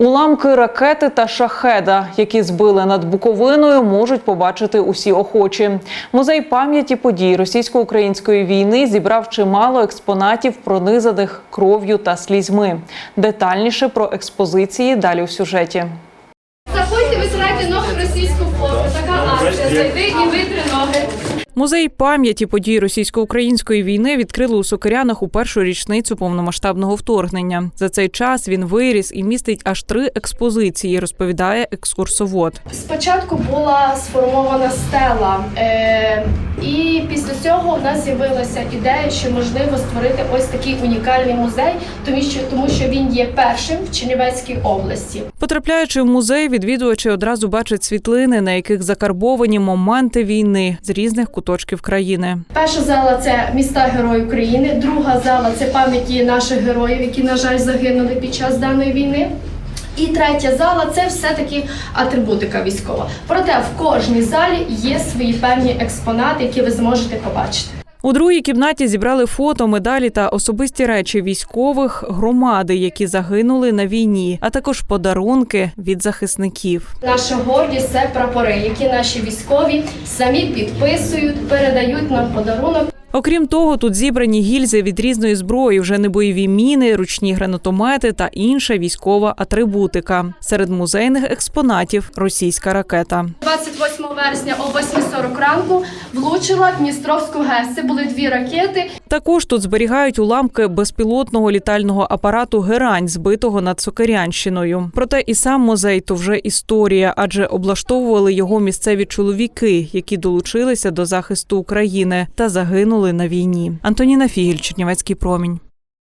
Уламки ракети та шахеда, які збили над Буковиною, можуть побачити усі охочі. Музей пам'яті подій російсько-української війни зібрав чимало експонатів, пронизаних кров'ю та слізьми. Детальніше про експозиції далі у сюжеті. Заходьте, витирайте ноги в російську форму. Така акція. Зайди і витри ноги. Музей пам'яті подій російсько-української війни відкрили у Сокирянах у першу річницю повномасштабного вторгнення. За цей час він виріс і містить аж три експозиції, розповідає екскурсовод. Спочатку була сформована стела, цього у нас з'явилася ідея, що можливо створити ось такий унікальний музей, тому що тому що він є першим в Чернівецькій області. Потрапляючи в музей, відвідувачі одразу бачать світлини, на яких закарбовані моменти війни з різних куточків країни. Перша зала це міста Герої України. Друга зала це пам'яті наших героїв, які на жаль загинули під час даної війни. І третя зала це все-таки атрибутика військова. Проте в кожній залі є свої певні експонати, які ви зможете побачити. У другій кімнаті зібрали фото, медалі та особисті речі військових громади, які загинули на війні, а також подарунки від захисників. Наша гордість це прапори, які наші військові самі підписують, передають нам подарунок. Окрім того, тут зібрані гільзи від різної зброї, вже не бойові міни, ручні гранатомети та інша військова атрибутика. Серед музейних експонатів російська ракета. 28 вересня о 8.40 ранку влучила в Дністровську ГЕС. Це були дві ракети. Також тут зберігають уламки безпілотного літального апарату Герань, збитого над Сокирянщиною. Проте і сам музей то вже історія, адже облаштовували його місцеві чоловіки, які долучилися до захисту України та загинули на війні. Антоніна Фігіль, Чернівецький промінь.